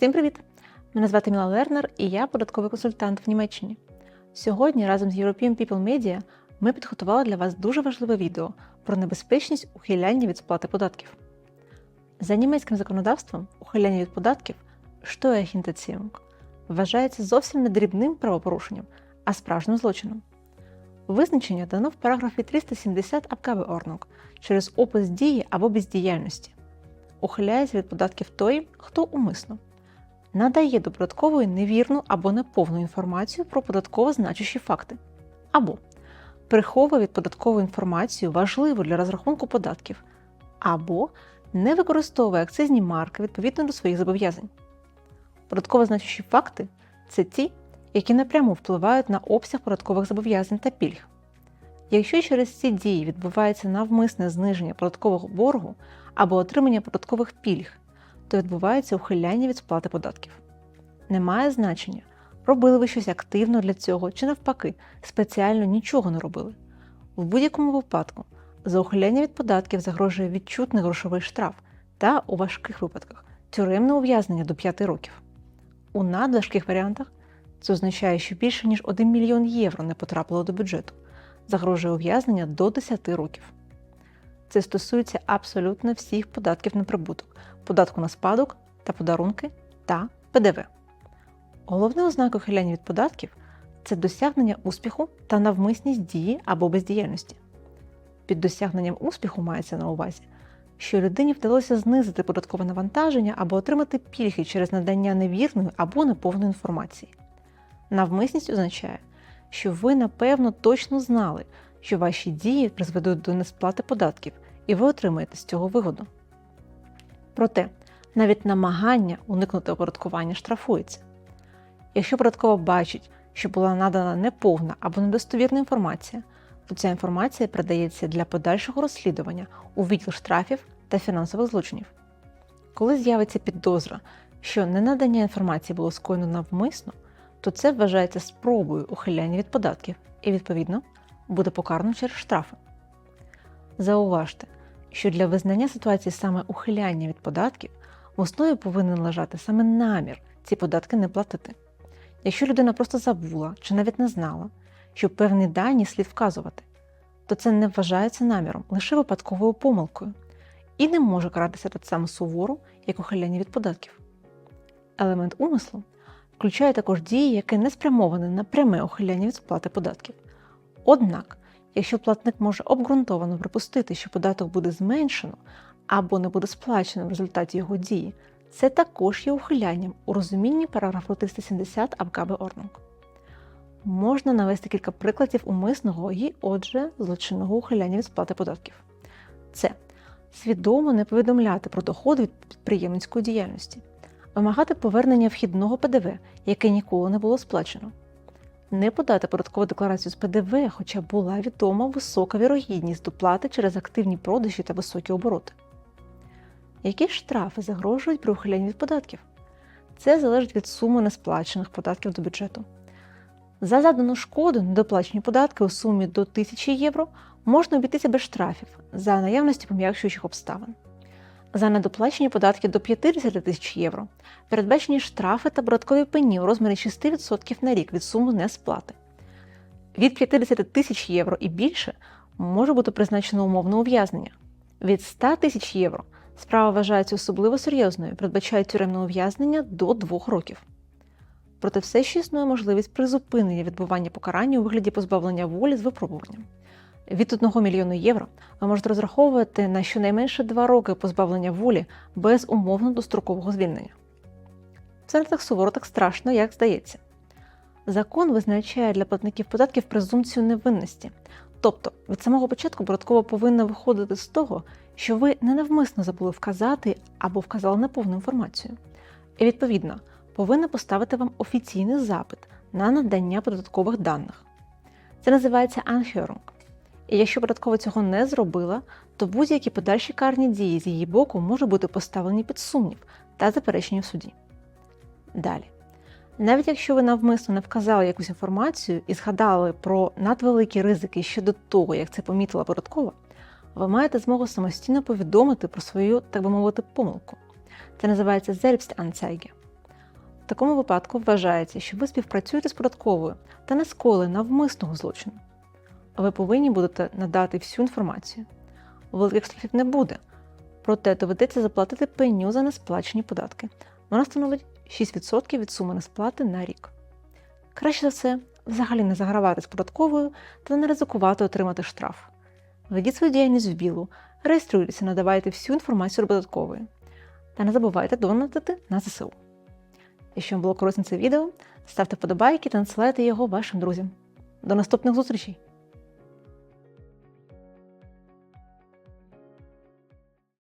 Всім привіт! Мене звати Міла Лернер і я податковий консультант в Німеччині. Сьогодні разом з European People Media ми підготували для вас дуже важливе відео про небезпечність ухиляння від сплати податків. За німецьким законодавством ухиляння від податків Steuerhinterziehung вважається зовсім не дрібним правопорушенням, а справжнім злочином. Визначення дано в параграфі 370 Abgabeordnung через опис дії або бездіяльності. Ухиляється від податків той, хто умисно надає до податкової невірну або неповну інформацію про податково значущі факти, або приховує від податкову інформацію важливу для розрахунку податків, або не використовує акцизні марки відповідно до своїх зобов'язань. Податково значущі факти це ті, які напряму впливають на обсяг податкових зобов'язань та пільг. Якщо через ці дії відбувається навмисне зниження податкового боргу або отримання податкових пільг, то відбувається ухиляння від сплати податків. Немає значення, робили ви щось активно для цього чи навпаки, спеціально нічого не робили. В будь-якому випадку за ухиляння від податків загрожує відчутний грошовий штраф та у важких випадках тюремне ув'язнення до 5 років. У надважких варіантах це означає, що більше ніж 1 мільйон євро не потрапило до бюджету, загрожує ув'язнення до 10 років. Це стосується абсолютно всіх податків на прибуток, податку на спадок та подарунки та ПДВ. Головне ознака ухиляння від податків це досягнення успіху та навмисність дії або бездіяльності. Під досягненням успіху мається на увазі, що людині вдалося знизити податкове навантаження або отримати пільги через надання невірної або неповної інформації. Навмисність означає, що ви напевно точно знали, що ваші дії призведуть до несплати податків, і ви отримаєте з цього вигоду. Проте, навіть намагання уникнути оподаткування штрафується. Якщо податкова бачить, що була надана неповна або недостовірна інформація, то ця інформація передається для подальшого розслідування у відділ штрафів та фінансових злочинів. Коли з'явиться підозра, що ненадання інформації було скоєно навмисно, то це вважається спробою ухиляння від податків і, відповідно, буде покарано через штрафи. Зауважте, що для визнання ситуації саме ухиляння від податків в основі повинен лежати саме намір ці податки не платити. Якщо людина просто забула чи навіть не знала, що певні дані слід вказувати, то це не вважається наміром, лише випадковою помилкою, і не може каратися так само суворо, як ухиляння від податків. Елемент умислу включає також дії, які не спрямовані на пряме ухиляння від сплати податків. Однак, якщо платник може обґрунтовано припустити, що податок буде зменшено або не буде сплачено в результаті його дії, це також є ухилянням у розумінні параграфу 370 Абкаби Орнунг. Можна навести кілька прикладів умисного і, отже, злочинного ухиляння від сплати податків. Це свідомо не повідомляти про доходи від підприємницької діяльності, вимагати повернення вхідного ПДВ, яке ніколи не було сплачено, не подати податкову декларацію з ПДВ, хоча була відома висока вірогідність доплати через активні продажі та високі обороти. Які штрафи загрожують при ухилянні від податків? Це залежить від суми несплачених податків до бюджету. За задану шкоду недоплачені податки у сумі до 1000 євро можна обійтися без штрафів за наявності пом'якшуючих обставин. За недоплачені податки до 50 тисяч євро передбачені штрафи та податкові пені у розмірі 6% на рік від суми несплати. Від 50 тисяч євро і більше може бути призначено умовне ув'язнення. Від 100 тисяч євро справа вважається особливо серйозною, передбачає тюремне ув'язнення до 2 років. Проте все ще існує можливість призупинення відбування покарання у вигляді позбавлення волі з випробуванням. Від 1 мільйону євро ви можете розраховувати на щонайменше 2 роки позбавлення волі без умовно дострокового звільнення. Це не так суворо, так страшно, як здається. Закон визначає для платників податків презумпцію невинності, тобто від самого початку податкова повинна виходити з того, що ви ненавмисно забули вказати або вказали неповну інформацію. І відповідно повинна поставити вам офіційний запит на надання податкових даних. Це називається Anhörung. І якщо податкова цього не зробила, то будь-які подальші карні дії з її боку можуть бути поставлені під сумнів та заперечені в суді. Далі. Навіть якщо ви навмисно не вказали якусь інформацію і згадали про надвеликі ризики щодо того, як це помітила податкова, ви маєте змогу самостійно повідомити про свою, так би мовити, помилку. Це називається Selbstanzeige. такому випадку вважається, що ви співпрацюєте з податковою та не сколи навмисного злочину. Ви повинні будете надати всю інформацію. Великих штрафів не буде, проте доведеться заплатити пеню за несплачені податки. Вона становить 6% від суми несплати на рік. Краще за все, взагалі не загравати з податковою та не ризикувати отримати штраф. Ведіть свою діяльність в білу, реєструйтеся, надавайте всю інформацію до податкової. Та не забувайте донатити на ЗСУ. Якщо вам було корисно це відео, ставте вподобайки та надсилайте його вашим друзям. До наступних зустрічей!